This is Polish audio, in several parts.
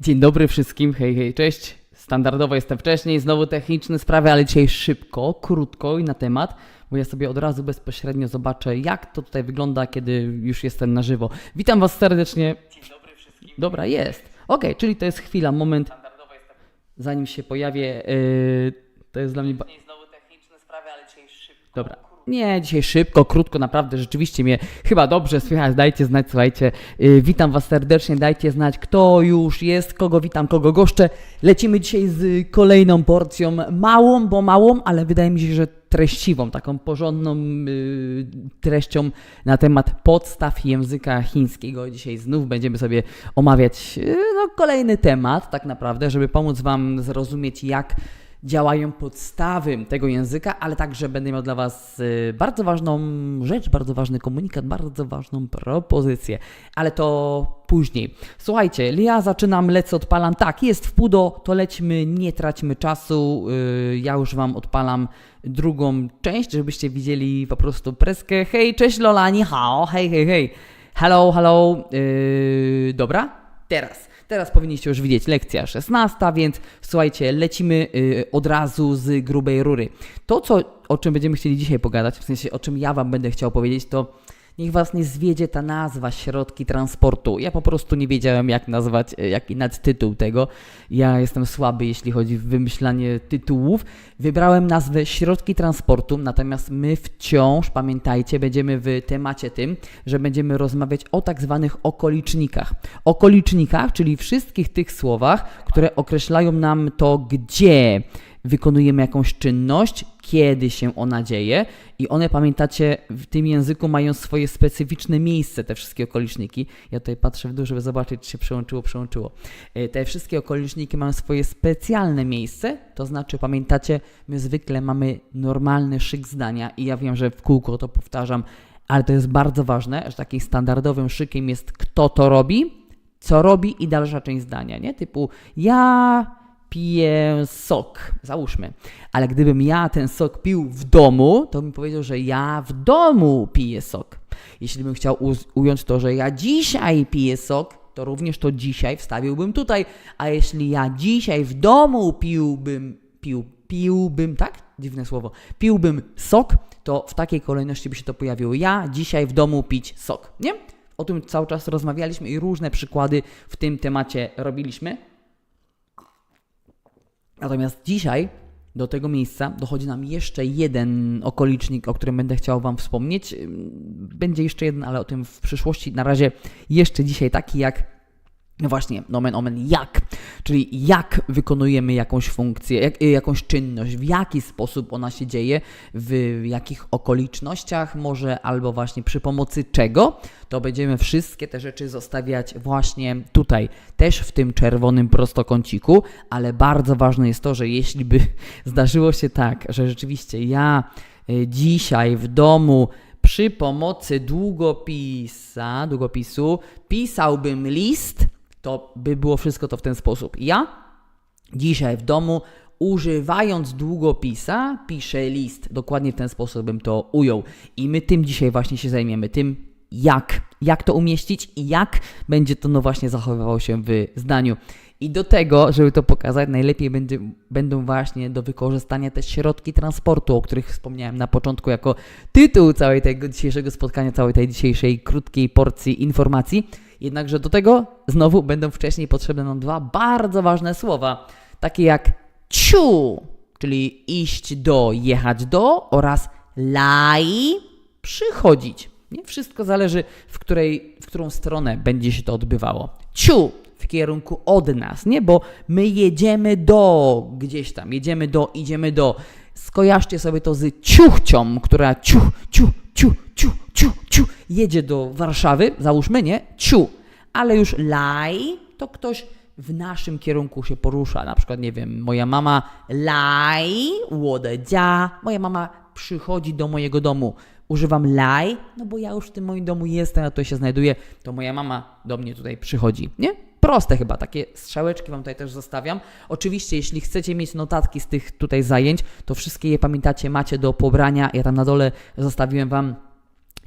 Dzień dobry wszystkim, hej, hej, cześć. Standardowo jestem wcześniej, znowu techniczne sprawy, ale dzisiaj szybko, krótko i na temat, bo ja sobie od razu bezpośrednio zobaczę, jak to tutaj wygląda, kiedy już jestem na żywo. Witam Was serdecznie. Dzień dobry wszystkim. Dobra, jest. Okej, czyli to jest chwila, moment, zanim się pojawię. Yy, to jest dla mnie. Ba- znowu techniczne sprawy, ale dzisiaj szybko. Dobra. Nie, dzisiaj szybko, krótko, naprawdę, rzeczywiście mnie chyba dobrze słychać. Dajcie znać, słuchajcie. Yy, witam Was serdecznie, dajcie znać, kto już jest, kogo witam, kogo goszczę. Lecimy dzisiaj z kolejną porcją, małą, bo małą, ale wydaje mi się, że treściwą, taką porządną yy, treścią na temat podstaw języka chińskiego. Dzisiaj znów będziemy sobie omawiać yy, no, kolejny temat, tak naprawdę, żeby pomóc Wam zrozumieć, jak działają podstawy tego języka, ale także będę miał dla Was y, bardzo ważną rzecz, bardzo ważny komunikat, bardzo ważną propozycję, ale to później. Słuchajcie, ja zaczynam, lecę, odpalam. Tak, jest w pudo, to lećmy, nie traćmy czasu. Y, Ja już Wam odpalam drugą część, żebyście widzieli po prostu preskę. Hej, cześć Lola, ni hao, hej, hej, hej. Hello, hello. Yy, dobra, teraz. Teraz powinniście już widzieć lekcja 16, więc słuchajcie, lecimy y, od razu z grubej rury. To, co, o czym będziemy chcieli dzisiaj pogadać, w sensie o czym ja Wam będę chciał powiedzieć, to niech Was nie zwiedzie ta nazwa środki transportu. Ja po prostu nie wiedziałem, jak nazwać, y, jaki nadtytuł tego. Ja jestem słaby, jeśli chodzi o wymyślanie tytułów. Wybrałem nazwę środki transportu, natomiast my wciąż, pamiętajcie, będziemy w temacie tym, że będziemy rozmawiać o tak zwanych okolicznikach. Okolicznikach, czyli wszystkich tych słowach, które określają nam to, gdzie wykonujemy jakąś czynność, kiedy się ona dzieje i one, pamiętacie, w tym języku mają swoje specyficzne miejsce, te wszystkie okoliczniki. Ja tutaj patrzę w dół, żeby zobaczyć, czy się przełączyło, przełączyło. E, Te wszystkie okoliczniki mają swoje specjalne miejsce, to znaczy, pamiętacie, my zwykle mamy normalny szyk zdania i ja wiem, że w kółko to powtarzam, ale to jest bardzo ważne, że takim standardowym szykiem jest kto to robi, co robi i dalsza część zdania, nie? Typu ja piję sok, załóżmy. Ale gdybym ja ten sok pił w domu, to bym powiedział, że ja w domu piję sok. Jeśli bym chciał ująć to, że ja dzisiaj piję sok, to również to dzisiaj wstawiłbym tutaj. A jeśli ja dzisiaj w domu piłbym, pił, piłbym, tak? Dziwne słowo. Piłbym sok, to w takiej kolejności by się to pojawiło. Ja dzisiaj w domu pić sok, nie? O tym cały czas rozmawialiśmy i różne przykłady w tym temacie robiliśmy. Natomiast dzisiaj do tego miejsca dochodzi nam jeszcze jeden okolicznik, o którym będę chciał Wam wspomnieć. Będzie jeszcze jeden, ale o tym w przyszłości. Na razie jeszcze dzisiaj taki jak właśnie, nomen omen jak, czyli jak wykonujemy jakąś funkcję, jak, y, jakąś czynność, w jaki sposób ona się dzieje, w jakich okolicznościach może, albo właśnie przy pomocy czego, to będziemy wszystkie te rzeczy zostawiać właśnie tutaj, też w tym czerwonym prostokąciku, ale bardzo ważne jest to, że jeśli by zdarzyło się tak, że rzeczywiście ja y, dzisiaj w domu przy pomocy długopisa, długopisu pisałbym list, to by było wszystko to w ten sposób. Ja dzisiaj w domu, używając długopisa, piszę list. Dokładnie w ten sposób bym to ujął. I my tym dzisiaj właśnie się zajmiemy. Tym, jak, jak to umieścić i jak będzie to no właśnie zachowywało się w zdaniu. I do tego, żeby to pokazać, najlepiej będzie, będą właśnie do wykorzystania te środki transportu, o których wspomniałem na początku, jako tytuł całej tego dzisiejszego spotkania, całej tej dzisiejszej krótkiej porcji informacji. Jednakże do tego znowu będą wcześniej potrzebne nam dwa bardzo ważne słowa, takie jak ciu, czyli iść do, jechać do oraz lai, przychodzić. Nie wszystko zależy, w, której, w którą stronę będzie się to odbywało. Ciu w kierunku od nas, nie? Bo my jedziemy do gdzieś tam, jedziemy do, idziemy do. Skojarzcie sobie to z ciuchcią, która ciuch, ciuch, ciuch, ciuch, ciuch, ciuch, jedzie do Warszawy, załóżmy, nie? Ciu. Ale już laj to ktoś w naszym kierunku się porusza. Na przykład, nie wiem, moja mama laj, łodedzia, moja mama przychodzi do mojego domu. Używam laj, no bo ja już w tym moim domu jestem, a to się znajduję, to moja mama do mnie tutaj przychodzi, nie? Proste chyba, takie strzałeczki Wam tutaj też zostawiam. Oczywiście, jeśli chcecie mieć notatki z tych tutaj zajęć, to wszystkie je pamiętacie, macie do pobrania. Ja tam na dole zostawiłem Wam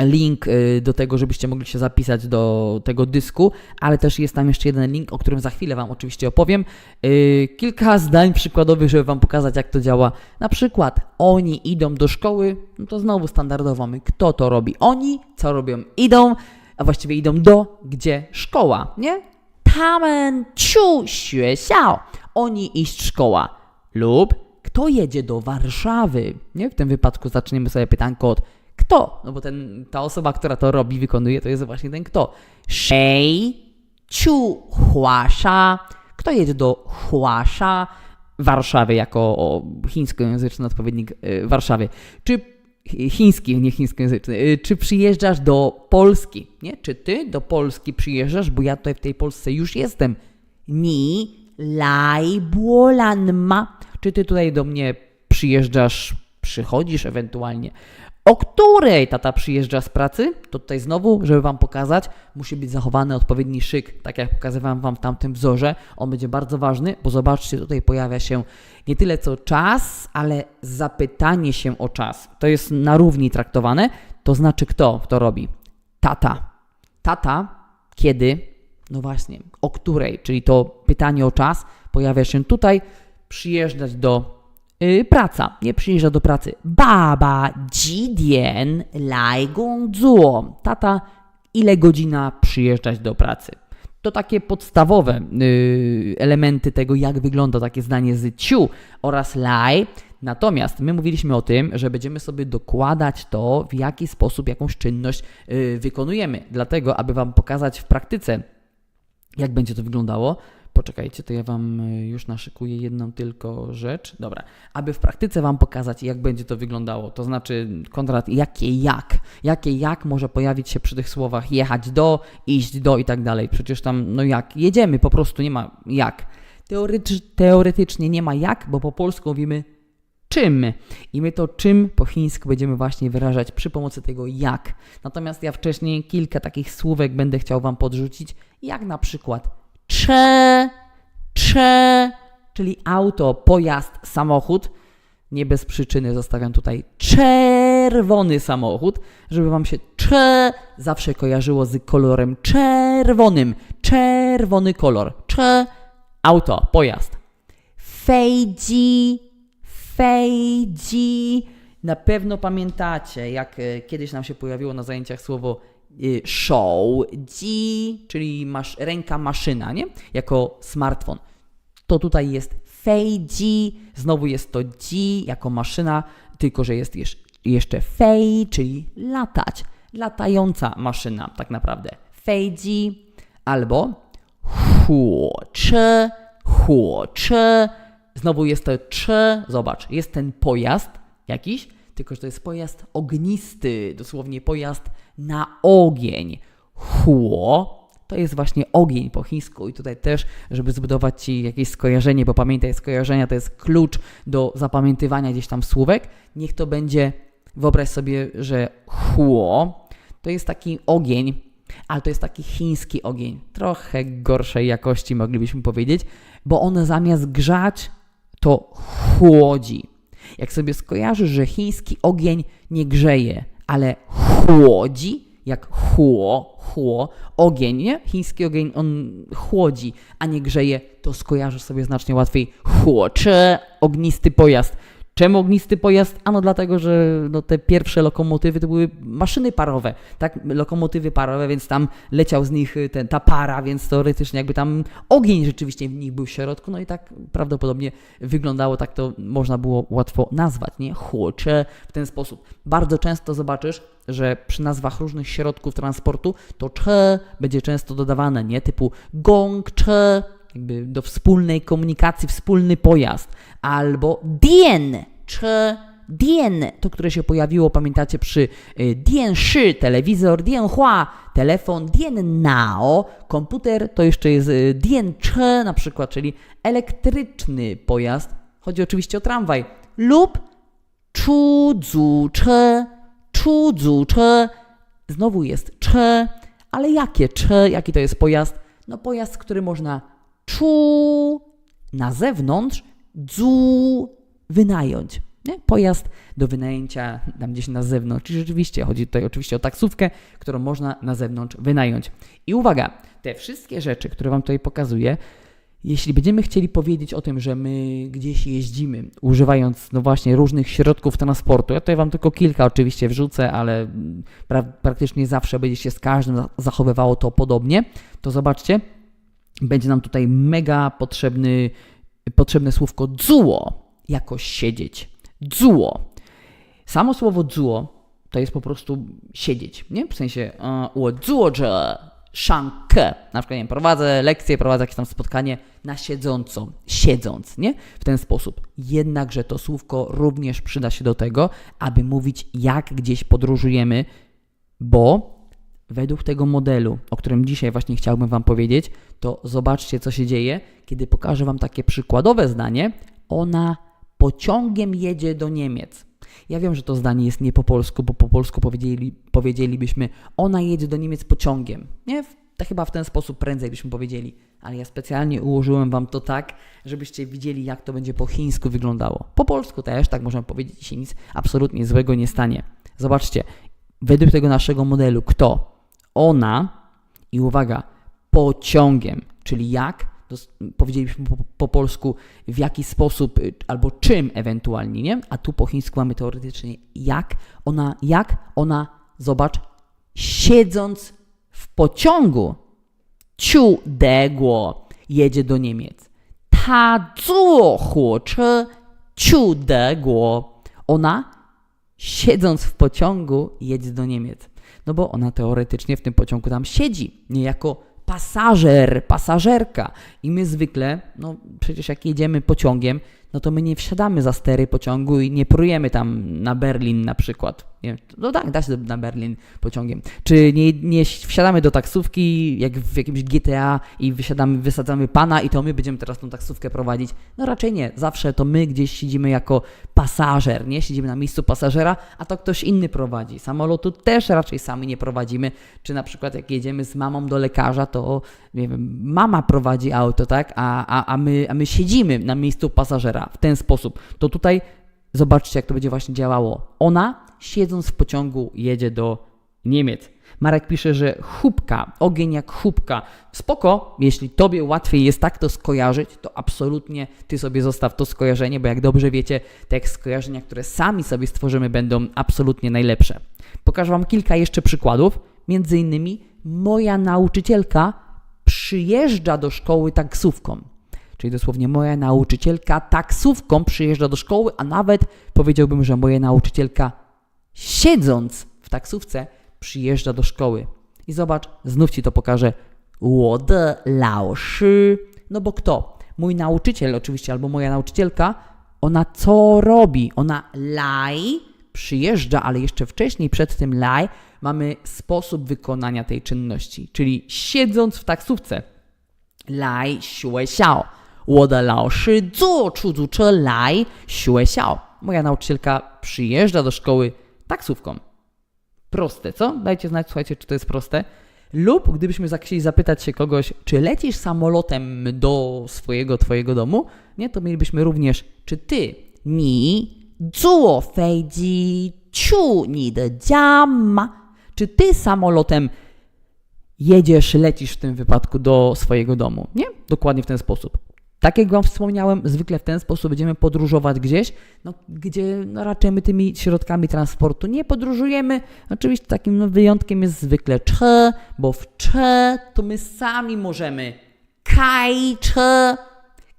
link y, do tego, żebyście mogli się zapisać do tego dysku, ale też jest tam jeszcze jeden link, o którym za chwilę Wam oczywiście opowiem. Y, Kilka zdań przykładowych, żeby Wam pokazać, jak to działa. Na przykład, oni idą do szkoły, no to znowu standardowo mamy, kto to robi. Oni, co robią? Idą, a właściwie idą do, gdzie szkoła, nie? 他们去学校. Oni iść szkoła. Lub kto jedzie do Warszawy? Nie? W tym wypadku zaczniemy sobie pytanko od kto? No bo ten, ta osoba, która to robi, wykonuje, to jest właśnie ten kto. 谁去华沙? Kto jedzie do Huasza? Warszawy jako o, chińskojęzyczny odpowiednik y, Warszawy. Czy chi- chiński, nie chińskojęzyczny. Y, Czy przyjeżdżasz do Polski? Nie? Czy ty do Polski przyjeżdżasz? Bo ja tutaj w tej Polsce już jestem. Ni lai buolan ma. Czy ty tutaj do mnie przyjeżdżasz, przychodzisz ewentualnie? O której tata przyjeżdża z pracy? To tutaj znowu, żeby Wam pokazać, musi być zachowany odpowiedni szyk, tak jak pokazywałem Wam w tamtym wzorze. On będzie bardzo ważny, bo zobaczcie, tutaj pojawia się nie tyle co czas, ale zapytanie się o czas. To jest na równi traktowane, to znaczy kto to robi? Tata. Tata, kiedy? No właśnie, o której? Czyli to pytanie o czas pojawia się tutaj, przyjeżdżać do Y, praca. Nie przyjeżdża do pracy. Baba, jidien, laigongzuo. Tata, ile godzina przyjeżdżać do pracy? To takie podstawowe y, elementy tego, jak wygląda takie zdanie z ciu oraz lai. Natomiast my mówiliśmy o tym, że będziemy sobie dokładać to, w jaki sposób jakąś czynność y, wykonujemy. Dlatego, aby Wam pokazać w praktyce, jak będzie to wyglądało, Poczekajcie, to ja Wam y, już naszykuję jedną tylko rzecz. Dobra, aby w praktyce Wam pokazać, jak będzie to wyglądało. To znaczy, Konrad, jakie jak? Jakie jak może pojawić się przy tych słowach jechać do, iść do i tak dalej. Przecież tam, no jak? Jedziemy, po prostu nie ma jak. Teoretycz, teoretycznie nie ma jak, bo po polsku mówimy czym. I my to czym po chińsku będziemy właśnie wyrażać przy pomocy tego jak. Natomiast ja wcześniej kilka takich słówek będę chciał Wam podrzucić, jak na przykład cze, cze, czyli auto, pojazd, samochód. Nie bez przyczyny zostawiam tutaj czerwony samochód, żeby Wam się cze zawsze kojarzyło z kolorem czerwonym. Czerwony kolor. Cze, auto, pojazd. Fejdzi, fejdzi. Na pewno pamiętacie, jak e, kiedyś nam się pojawiło na zajęciach słowo Y, shoji, czyli masz, ręka maszyna, nie? Jako smartfon. To tutaj jest feiji, znowu jest to ji jako maszyna, tylko że jest jeszcze fei, czyli latać, latająca maszyna tak naprawdę. Feiji albo huocze, huocze, znowu jest to czy, zobacz, jest ten pojazd jakiś, tylko że to jest pojazd ognisty, dosłownie pojazd na ogień. Huo to jest właśnie ogień po chińsku i tutaj też, żeby zbudować Ci jakieś skojarzenie, bo pamiętaj, skojarzenia to jest klucz do zapamiętywania gdzieś tam słówek, niech to będzie, wyobraź sobie, że huo to jest taki ogień, ale to jest taki chiński ogień, trochę gorszej jakości moglibyśmy powiedzieć, bo on zamiast grzać, to chłodzi. Jak sobie skojarzysz, że chiński ogień nie grzeje, ale chłodzi, jak chło, chło, ogień, nie? Chiński ogień, on chłodzi, a nie grzeje, to skojarzysz sobie znacznie łatwiej chłocze, ognisty pojazd. Czemu ognisty pojazd? Ano dlatego, że no, te pierwsze lokomotywy to były maszyny parowe, tak? Lokomotywy parowe, więc tam leciał z nich y, ten, ta para, więc teoretycznie jakby tam ogień rzeczywiście w nich był w środku, no i tak prawdopodobnie wyglądało, tak to można było łatwo nazwać, nie? Chłocze w ten sposób. Bardzo często zobaczysz, że przy nazwach różnych środków transportu to cze będzie często dodawane, nie? Typu gong, cze, jakby do wspólnej komunikacji, wspólny pojazd, albo dien. Czy dien, to które się pojawiło, pamiętacie, przy y, dien shi, telewizor, dien hua, telefon, dien nao, komputer, to jeszcze jest y, dien czy na przykład, czyli elektryczny pojazd, chodzi oczywiście o tramwaj, lub chu zu czy, chu zu czy, znowu jest czy, ale jakie czy, jaki to jest pojazd? No pojazd, który można chu na zewnątrz, dzu wynająć. Nie? Pojazd do wynajęcia tam gdzieś na zewnątrz. I rzeczywiście chodzi tutaj oczywiście o taksówkę, którą można na zewnątrz wynająć. I uwaga, te wszystkie rzeczy, które Wam tutaj pokazuję, jeśli będziemy chcieli powiedzieć o tym, że my gdzieś jeździmy, używając no właśnie różnych środków transportu, ja tutaj Wam tylko kilka oczywiście wrzucę, ale pra praktycznie zawsze będzie się z każdym za- zachowywało to podobnie, to zobaczcie, będzie nam tutaj mega potrzebny, potrzebne słówko dzuło jakoś siedzieć. Dzuło. Samo słowo dzuło to jest po prostu siedzieć, nie? W sensie e, uodzuło, że szankę. Na przykład, nie wiem, prowadzę lekcję, prowadzę jakieś tam spotkanie na siedząco, siedząc, nie? W ten sposób. Jednakże to słówko również przyda się do tego, aby mówić, jak gdzieś podróżujemy, bo według tego modelu, o którym dzisiaj właśnie chciałbym Wam powiedzieć, to zobaczcie, co się dzieje, kiedy pokażę Wam takie przykładowe zdanie. Ona pociągiem jedzie do Niemiec. Ja wiem, że to zdanie jest nie po polsku, bo po polsku powiedzieli, powiedzielibyśmy ona jedzie do Niemiec pociągiem. Nie? To chyba w ten sposób prędzej byśmy powiedzieli, ale ja specjalnie ułożyłem Wam to tak, żebyście widzieli, jak to będzie po chińsku wyglądało. Po polsku też, tak możemy powiedzieć, się nic absolutnie złego nie stanie. Zobaczcie, według tego naszego modelu, kto? Ona i uwaga, pociągiem, czyli jak, dos- powiedzielibyśmy po, po polsku, w jaki sposób y, albo czym ewentualnie, nie? A tu po chińsku mamy teoretycznie jak, ona, jak ona, zobacz, siedząc w pociągu, ciu degło, jedzie do Niemiec. Ta zuo huo che ciu degło. Ona siedząc w pociągu, jedzie do Niemiec. No bo ona teoretycznie w tym pociągu tam siedzi, niejako pasażer, pasażerka. I my zwykle, no przecież jak jedziemy pociągiem, no to my nie wsiadamy za stery pociągu i nie prujemy tam na Berlin na przykład. Nie, no tak, da się na Berlin pociągiem. Czy nie, nie wsiadamy do taksówki jak w jakimś GTA i wysiadamy, wysadzamy pana i to my będziemy teraz tą taksówkę prowadzić? No raczej nie. Zawsze to my gdzieś siedzimy jako pasażer, nie? Siedzimy na miejscu pasażera, a to ktoś inny prowadzi. Samolotu też raczej sami nie prowadzimy. Czy na przykład jak jedziemy z mamą do lekarza, to nie wiem, mama prowadzi auto, tak? A, a, a, my, a my siedzimy na miejscu pasażera w ten sposób. To tutaj zobaczcie, jak to będzie właśnie działało. Ona, siedząc w pociągu, jedzie do Niemiec. Marek pisze, że chubka, ogień jak chubka. Spoko, jeśli tobie łatwiej jest tak to skojarzyć, to absolutnie ty sobie zostaw to skojarzenie, bo jak dobrze wiecie, te skojarzenia, które sami sobie stworzymy, będą absolutnie najlepsze. Pokażę wam kilka jeszcze przykładów. Między innymi moja nauczycielka przyjeżdża do szkoły taksówką. Czyli dosłownie moja nauczycielka taksówką przyjeżdża do szkoły, a nawet powiedziałbym, że moja nauczycielka siedząc w taksówce przyjeżdża do szkoły. I zobacz, znów ci to pokażę. 我的老师. No bo kto? Mój nauczyciel oczywiście, albo moja nauczycielka, ona co robi? Ona laj, przyjeżdża, ale jeszcze wcześniej, przed tym laj, mamy sposób wykonania tej czynności, czyli siedząc w taksówce. 来学校， 我的老师坐出租车来学校。Moja nauczycielka przyjeżdża do szkoły taksówką. Proste, co? Dajcie znać, słuchajcie, czy to jest proste. Lub gdybyśmy za- chcieli zapytać się kogoś, czy lecisz samolotem do swojego, twojego domu, nie, to mielibyśmy również, czy ty, ni, 坐飞机去你的家吗? Czy ty samolotem jedziesz, lecisz w tym wypadku do swojego domu. Nie? Dokładnie w ten sposób. Tak jak Wam wspomniałem, zwykle w ten sposób będziemy podróżować gdzieś, no, gdzie no, raczej my tymi środkami transportu nie podróżujemy. Oczywiście takim no, wyjątkiem jest zwykle cze, bo w cze to my sami możemy kaj cze,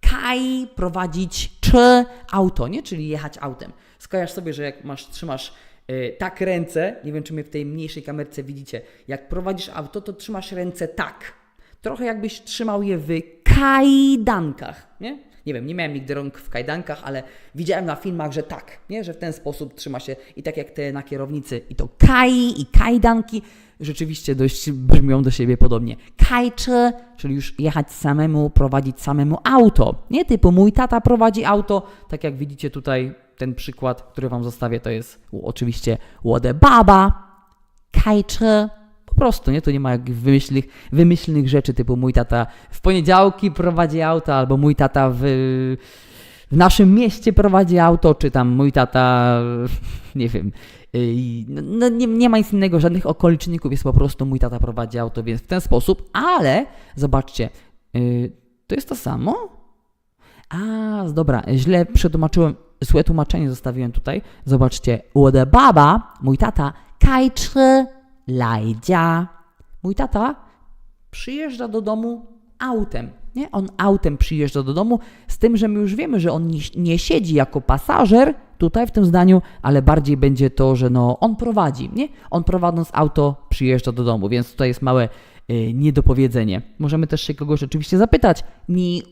kaj prowadzić cze auto, nie? Czyli jechać autem. Skojarz sobie, że jak masz, trzymasz y, tak ręce, nie wiem czy mnie w tej mniejszej kamerce widzicie, jak prowadzisz auto, to trzymasz ręce tak. Trochę jakbyś trzymał je w kajdankach, nie? Nie wiem, nie miałem nigdy rąk w kajdankach, ale widziałem na filmach, że tak, nie? Że w ten sposób trzyma się i tak jak te na kierownicy i to kaj i kajdanki rzeczywiście dość brzmią do siebie podobnie. Kajcze, czyli już jechać samemu, prowadzić samemu auto. Nie typu mój tata prowadzi auto, tak jak widzicie tutaj ten przykład, który wam zostawię, to jest oczywiście łode baba, kajcze, po prostu, nie? Tu nie ma jakichś wymyślnych, wymyślnych rzeczy typu mój tata w poniedziałki prowadzi auto albo mój tata w, w naszym mieście prowadzi auto, czy tam mój tata, nie wiem, y, no, no, nie, nie, ma nic innego, żadnych okoliczników, jest po prostu mój tata prowadzi auto, więc w ten sposób, ale zobaczcie, yy, to jest to samo? A, dobra, źle przetłumaczyłem, złe tłumaczenie zostawiłem tutaj. Zobaczcie, what baba, mój tata, kajczy Lajdzia. Mój tata przyjeżdża do domu autem. Nie? On autem przyjeżdża do domu, z tym, że my już wiemy, że on nie siedzi jako pasażer tutaj w tym zdaniu, ale bardziej będzie to, że no, on prowadzi. Nie? On prowadząc auto przyjeżdża do domu, więc tutaj jest małe y, niedopowiedzenie. Możemy też się kogoś oczywiście zapytać. Ni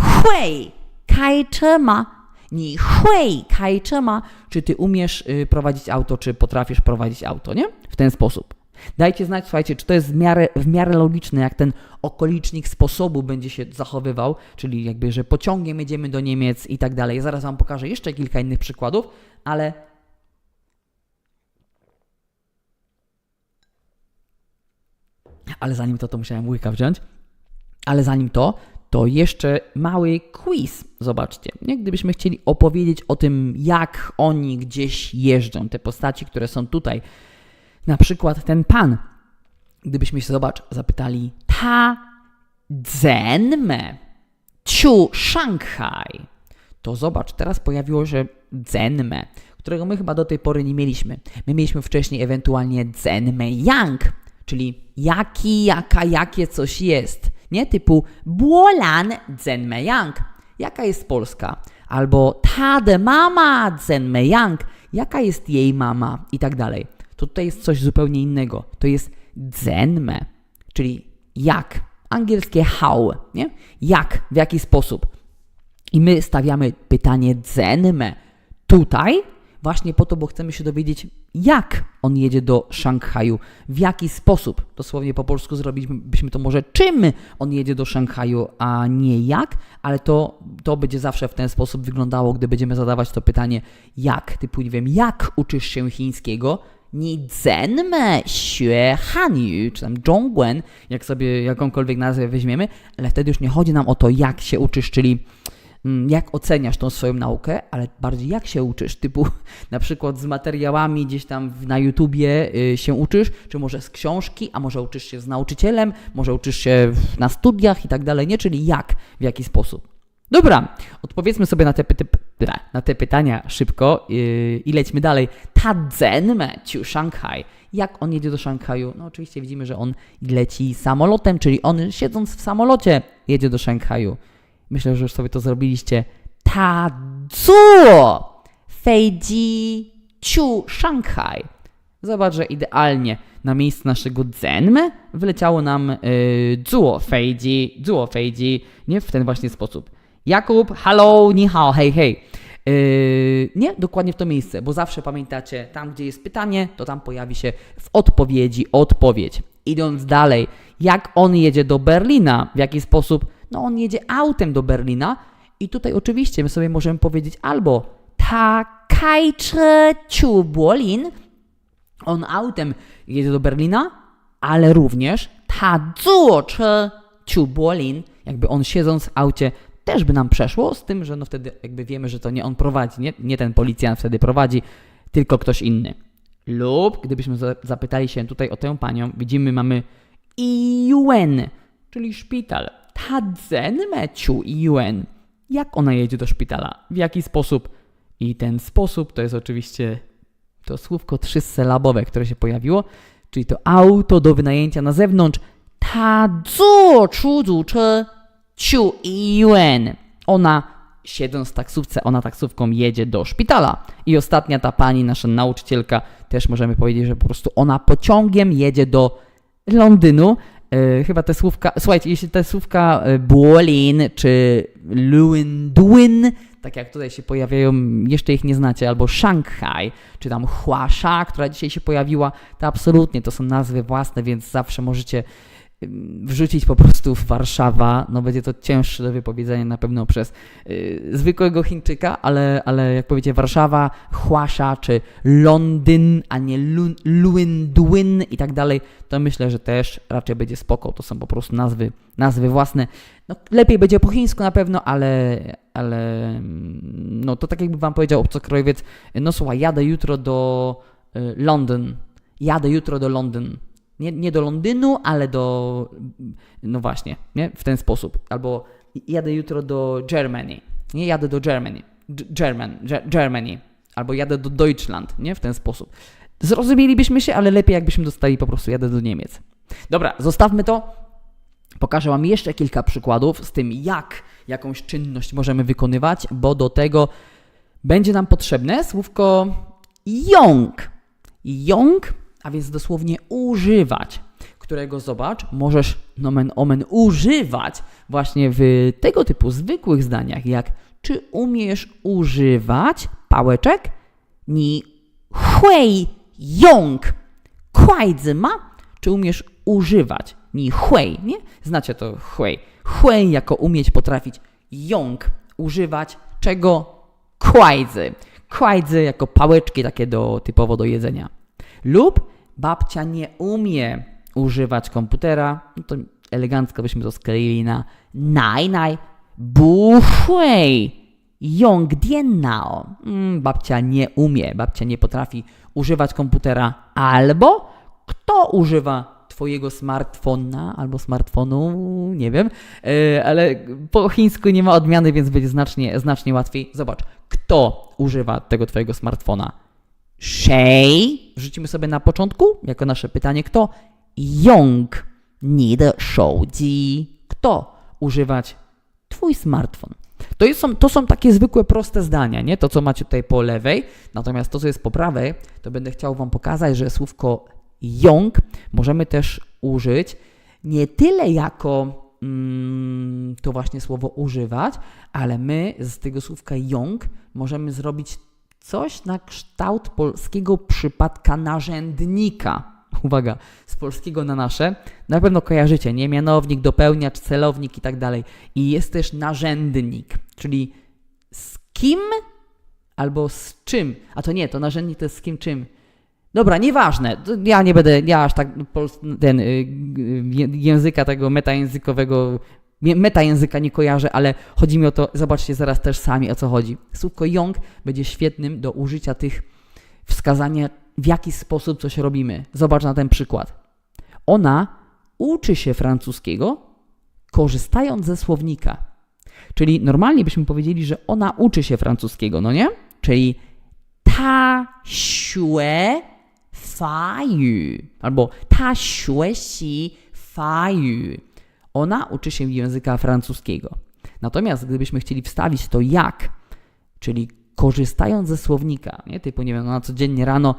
hui kai ma 你会开车吗？Czy ty umiesz y, prowadzić auto, czy potrafisz prowadzić auto, nie? W ten sposób. Dajcie znać, słuchajcie, czy to jest w miarę, w miarę logiczne, jak ten okolicznik sposobu będzie się zachowywał, czyli jakby, że pociągiem jedziemy do Niemiec i tak dalej. Zaraz Wam pokażę jeszcze kilka innych przykładów, ale ale zanim to, to musiałem łyka wziąć. Ale zanim to, to jeszcze mały quiz. Zobaczcie, nie? gdybyśmy chcieli opowiedzieć o tym, jak oni gdzieś jeżdżą, te postaci, które są tutaj. Na przykład ten pan, gdybyśmy się, zobacz, zapytali ta zenme ciu Shanghai, to zobacz, teraz pojawiło się zenme, którego my chyba do tej pory nie mieliśmy. My mieliśmy wcześniej ewentualnie zenme yang, czyli jaki, jaka, jakie coś jest. Nie typu Błolan Zenmeyang. Jaka jest Polska? Albo ta de mama Zenmeyang. Jaka jest jej mama? I tak dalej. To tutaj jest coś zupełnie innego. To jest Zenme, czyli jak. Angielskie how, nie? Jak, w jaki sposób. I my stawiamy pytanie Zenme tutaj właśnie po to, bo chcemy się dowiedzieć, jak on jedzie do Szanghaju, w jaki sposób, dosłownie po polsku zrobilibyśmy to może, czym on jedzie do Szanghaju, a nie jak, ale to, to będzie zawsze w ten sposób wyglądało, gdy będziemy zadawać to pytanie, jak, typu nie wiem, jak uczysz się chińskiego, ni zenme xue hanyu, czy tam zhongguan, jak sobie jakąkolwiek nazwę weźmiemy, ale wtedy już nie chodzi nam o to, jak się uczysz, czyli jak oceniasz tą swoją naukę, ale bardziej jak się uczysz, typu na przykład z materiałami gdzieś tam na YouTubie y, się uczysz, czy może z książki, a może uczysz się z nauczycielem, może uczysz się na studiach i tak dalej, nie? Czyli jak, w jaki sposób. Dobra, odpowiedzmy sobie na te, na te pytania szybko yy, i lećmy dalej. Tadzenme ciu Shanghai. Jak on jedzie do Szanghaju? No oczywiście widzimy, że on leci samolotem, czyli on siedząc w samolocie jedzie do Szanghaju. Myślę, że już sobie to zrobiliście. Ta zuo feiji ciu Shanghai. Zobacz, że idealnie na miejsce naszego zenme wyleciało nam y, zuo feiji, zuo feiji, nie w ten właśnie sposób. Jakub, hello, ni hao, hej, hej. Yy, nie, dokładnie w to miejsce, bo zawsze pamiętacie, tam gdzie jest pytanie, to tam pojawi się w odpowiedzi odpowiedź. Idąc dalej, jak on jedzie do Berlina, w jaki sposób? No on jedzie autem do Berlina i tutaj oczywiście my sobie możemy powiedzieć albo ta kai che ciu Berlin, on autem jedzie do Berlina, ale również ta zuo che ciu Berlin, jakby on siedząc w aucie też by nam przeszło, z tym, że no wtedy jakby wiemy, że to nie on prowadzi, nie, nie ten policjant wtedy prowadzi, tylko ktoś inny. Lub gdybyśmy za- zapytali się tutaj o tę panią, widzimy, mamy Iuen, czyli szpital. Tadzen ciu Iuen. Jak ona jedzie do szpitala? W jaki sposób? I ten sposób to jest oczywiście to słówko trzysylabowe, które się pojawiło, czyli to auto do wynajęcia na zewnątrz. Ta chuzu che ciu yuan. Ona siedząc w taksówce, ona taksówką jedzie do szpitala. I ostatnia ta pani, nasza nauczycielka, też możemy powiedzieć, że po prostu ona pociągiem jedzie do Londynu. E, chyba te słówka, słuchajcie, jeśli te słówka e, Berlin czy Luindwin, tak jak tutaj się pojawiają, jeszcze ich nie znacie, albo Shanghai, czy tam Huasha, która dzisiaj się pojawiła, to absolutnie to są nazwy własne, więc zawsze możecie wrzucić po prostu w Warszawa, no będzie to cięższe do wypowiedzenia na pewno przez y, zwykłego Chińczyka, ale, ale jak powiecie Warszawa, Huasha czy Londyn, a nie Lu- Luindwin i tak dalej, to myślę, że też raczej będzie spoko, to są po prostu nazwy, nazwy własne. No, lepiej będzie po chińsku na pewno, ale, Ale mm, no to tak jakby wam powiedział obcokrajowiec, no słuchaj, jadę jutro do y, London. Jadę jutro do London. Nie, nie do Londynu, ale do. No właśnie, nie? W ten sposób. Albo jadę jutro do Germany. Nie jadę do Germany. German, Ge- Germany. Albo jadę do Deutschland, nie? W ten sposób. Zrozumielibyśmy się, ale lepiej jakbyśmy dostali po prostu jadę do Niemiec. Dobra, zostawmy to. Pokażę Wam jeszcze kilka przykładów z tym, jak jakąś czynność możemy wykonywać, bo do tego będzie nam potrzebne słówko jąg. Jąg, a więc dosłownie używać, którego zobacz, możesz nomen omen używać właśnie w tego typu zwykłych zdaniach, jak czy umiesz używać pałeczek? Ni hui yong ma? Czy umiesz używać? Ni hui, nie? Znacie to hui. Hui jako umieć potrafić yong używać czego? Kwajdzy. Kwajdzy jako pałeczki takie do, typowo do jedzenia. Lub babcia nie umie używać komputera, no to elegancko byśmy to skleili na naj, naj, buchłej. Diennao. Mm, babcia nie umie, babcia nie potrafi używać komputera. Albo kto używa Twojego smartfona albo smartfonu, nie wiem, yy, ale po chińsku nie ma odmiany, więc będzie znacznie, znacznie łatwiej. Zobacz, kto używa tego Twojego smartfona? Shei rzucimy sobie na początku, jako nasze pytanie, kto? Yong, nie de. Kto używać? Twój smartfon. To są, to są takie zwykłe, proste zdania, nie? To, co macie tutaj po lewej. Natomiast to, co jest po prawej, to będę chciał Wam pokazać, że słówko yong możemy też użyć nie tyle jako mm, to właśnie słowo używać, ale my z tego słówka yong możemy zrobić coś na kształt polskiego przypadka narzędnika. Uwaga, z polskiego na nasze. Na pewno kojarzycie, nie? Mianownik, dopełniacz, celownik i tak dalej. I jest też narzędnik, czyli z kim albo z czym. A to nie, to narzędnik to jest z kim, czym. Dobra, nieważne. Ja nie będę, ja aż tak ten y, y, języka tego metajęzykowego, meta języka nie kojarzę, ale chodzi mi o to, zobaczcie zaraz też sami o co chodzi. Słówko Young będzie świetnym do użycia tych wskazania, w jaki sposób coś robimy. Zobacz na ten przykład. Ona uczy się francuskiego, korzystając ze słownika. Czyli normalnie byśmy powiedzieli, że ona uczy się francuskiego, no nie? Czyli ta xue fa yu albo ta xue si fa yu. Ona uczy się języka francuskiego. Natomiast gdybyśmy chcieli wstawić to jak, czyli korzystając ze słownika, nie? typu nie wiem, ona codziennie rano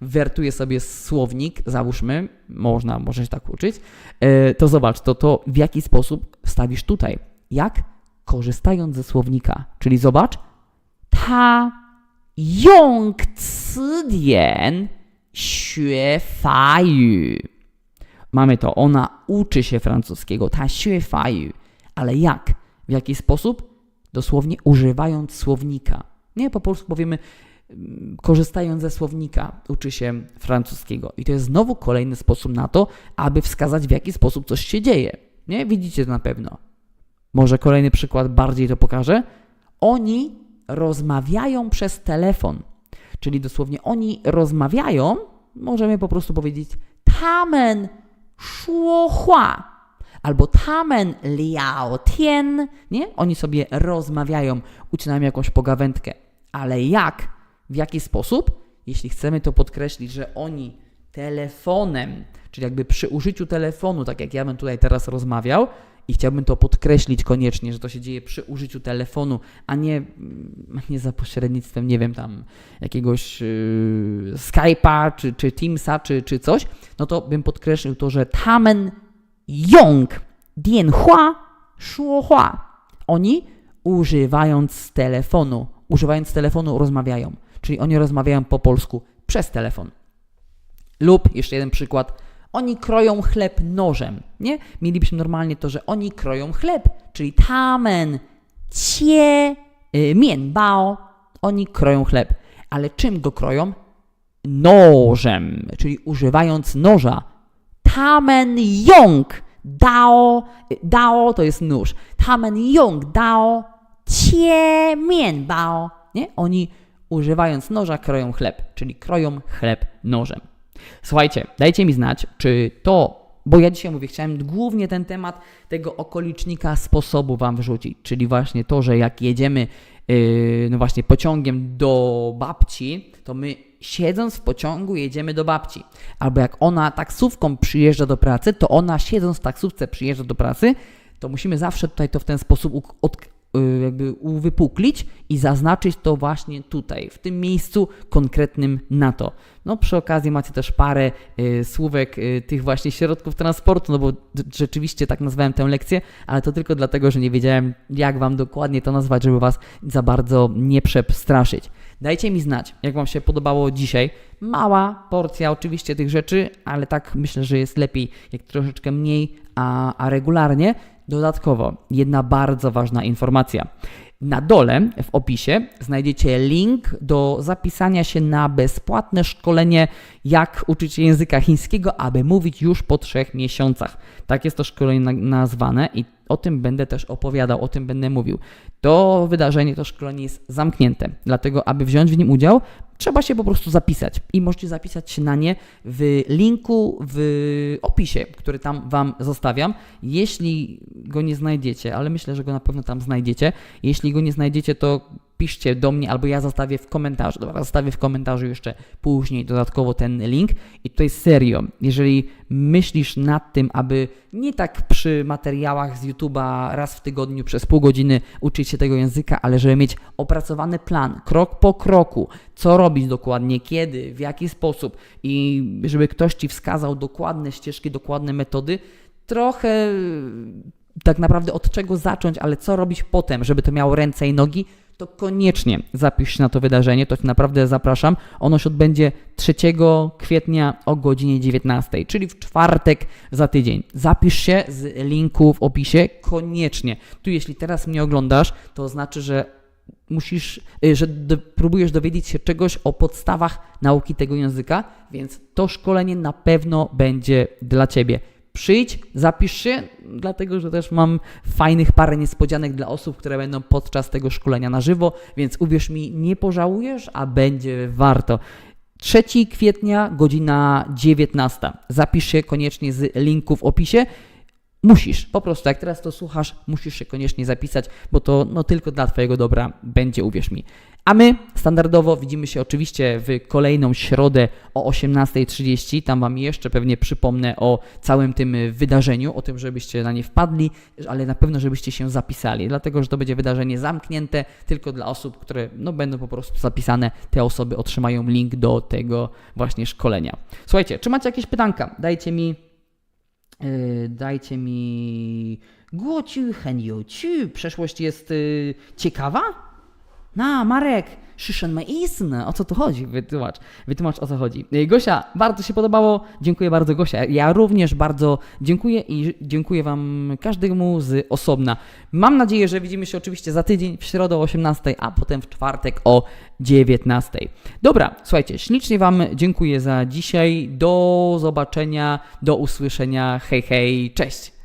wertuje sobie słownik, załóżmy, można, może się tak uczyć, e, to zobacz, to, to w jaki sposób wstawisz tutaj. Jak? Korzystając ze słownika. Czyli zobacz, ta 用词典学法语。 Mamy to ona uczy się francuskiego, ta się faju. Ale jak? W jaki sposób? Dosłownie używając słownika. Nie, po polsku powiemy mm, korzystając ze słownika uczy się francuskiego. I to jest znowu kolejny sposób na to, aby wskazać w jaki sposób coś się dzieje. Nie? Widzicie to na pewno. Może kolejny przykład bardziej to pokaże. Oni rozmawiają przez telefon. Czyli dosłownie oni rozmawiają, możemy po prostu powiedzieć tamen shuo hua albo tamen liao tien, nie? Oni sobie rozmawiają, ucinają jakąś pogawędkę. Ale jak? W jaki sposób? Jeśli chcemy to podkreślić, że oni telefonem, czyli jakby przy użyciu telefonu, tak jak ja bym tutaj teraz rozmawiał, i chciałbym to podkreślić koniecznie, że to się dzieje przy użyciu telefonu, a nie, mm, nie za pośrednictwem, nie wiem, tam jakiegoś yy, Skype'a, czy, czy Teamsa, czy, czy coś, no to bym podkreślił to, że tamen yong dianhua shuohua. Oni używając telefonu, używając telefonu rozmawiają. Czyli oni rozmawiają po polsku przez telefon. Lub jeszcze jeden przykład. Oni kroją chleb nożem, nie? Mielibyśmy normalnie to, że oni kroją chleb, czyli tamen cie y, mien bao. Oni kroją chleb. Ale czym go kroją? nożem, czyli używając noża. Tamen yong dao, dao to jest nóż. Tamen yong dao cie mien bao. Nie? Oni używając noża kroją chleb, czyli kroją chleb nożem. Słuchajcie, dajcie mi znać, czy to, bo ja dzisiaj mówię, chciałem głównie ten temat tego okolicznika sposobu Wam wrzucić, czyli właśnie to, że jak jedziemy, yy, no właśnie pociągiem do babci, to my siedząc w pociągu jedziemy do babci. Albo jak ona taksówką przyjeżdża do pracy, to ona siedząc w taksówce przyjeżdża do pracy, to musimy zawsze tutaj to w ten sposób od, y, jakby uwypuklić i zaznaczyć to właśnie tutaj, w tym miejscu konkretnym na to. No przy okazji macie też parę y, słówek y, tych właśnie środków transportu, no bo rzeczywiście tak nazwałem tę lekcję, ale to tylko dlatego, że nie wiedziałem jak Wam dokładnie to nazwać, żeby Was za bardzo nie przestraszyć. Dajcie mi znać, jak Wam się podobało dzisiaj. Mała porcja oczywiście tych rzeczy, ale tak myślę, że jest lepiej, jak troszeczkę mniej, a, a regularnie. Dodatkowo, jedna bardzo ważna informacja. Na dole w opisie znajdziecie link do zapisania się na bezpłatne szkolenie, jak uczyć się języka chińskiego, aby mówić już po trzech miesiącach. Tak jest to szkolenie na- nazwane i o tym będę też opowiadał, o tym będę mówił. To wydarzenie, to szkolenie jest zamknięte, dlatego aby wziąć w nim udział, trzeba się po prostu zapisać i możecie zapisać się na nie w linku w opisie, który tam Wam zostawiam. Jeśli go nie znajdziecie, ale myślę, że go na pewno tam znajdziecie, jeśli go nie znajdziecie, to piszcie do mnie albo ja zostawię w komentarzu. Dobra, zostawię w komentarzu jeszcze później dodatkowo ten link. I tutaj serio, jeżeli myślisz nad tym, aby nie tak przy materiałach z YouTube'a raz w tygodniu przez pół godziny uczyć się tego języka, ale żeby mieć opracowany plan, krok po kroku, co robić dokładnie, kiedy, w jaki sposób i żeby ktoś Ci wskazał dokładne ścieżki, dokładne metody, trochę tak naprawdę od czego zacząć, ale co robić potem, żeby to miało ręce i nogi, to koniecznie zapisz się na to wydarzenie, to Cię naprawdę zapraszam. Ono się odbędzie 3 kwietnia o godzinie 19, czyli w czwartek za tydzień. Zapisz się z linku w opisie koniecznie. Tu jeśli teraz mnie oglądasz, to znaczy, że musisz, y, że do, próbujesz dowiedzieć się czegoś o podstawach nauki tego języka, więc to szkolenie na pewno będzie dla Ciebie. Przyjdź, zapisz się, dlatego że też mam fajnych parę niespodzianek dla osób, które będą podczas tego szkolenia na żywo, więc uwierz mi, nie pożałujesz, a będzie warto. 3 kwietnia, godzina 19. Zapisz się koniecznie z linku w opisie. Musisz, po prostu jak teraz to słuchasz, musisz się koniecznie zapisać, bo to no, tylko dla Twojego dobra będzie, uwierz mi. A my standardowo widzimy się oczywiście w kolejną środę o 18.30. Tam Wam jeszcze pewnie przypomnę o całym tym wydarzeniu, o tym, żebyście na nie wpadli, ale na pewno, żebyście się zapisali, dlatego że to będzie wydarzenie zamknięte tylko dla osób, które no, będą po prostu zapisane. Te osoby otrzymają link do tego właśnie szkolenia. Słuchajcie, czy macie jakieś pytanka? Dajcie mi Yy, dajcie mi. Guociu, heniociu. Przeszłość jest yy, ciekawa? Na, Marek, Szyszen ma istne. O co tu chodzi? Wytłumacz, wytłumacz o co chodzi. Yy, Gosia, bardzo się podobało. Dziękuję bardzo, Gosia. Ja również bardzo dziękuję i dziękuję Wam każdemu z osobna. Mam nadzieję, że widzimy się oczywiście za tydzień w środę o 18, a potem w czwartek o 19. Dobra, słuchajcie, ślicznie Wam dziękuję za dzisiaj. Do zobaczenia, do usłyszenia. Hej, hej, cześć.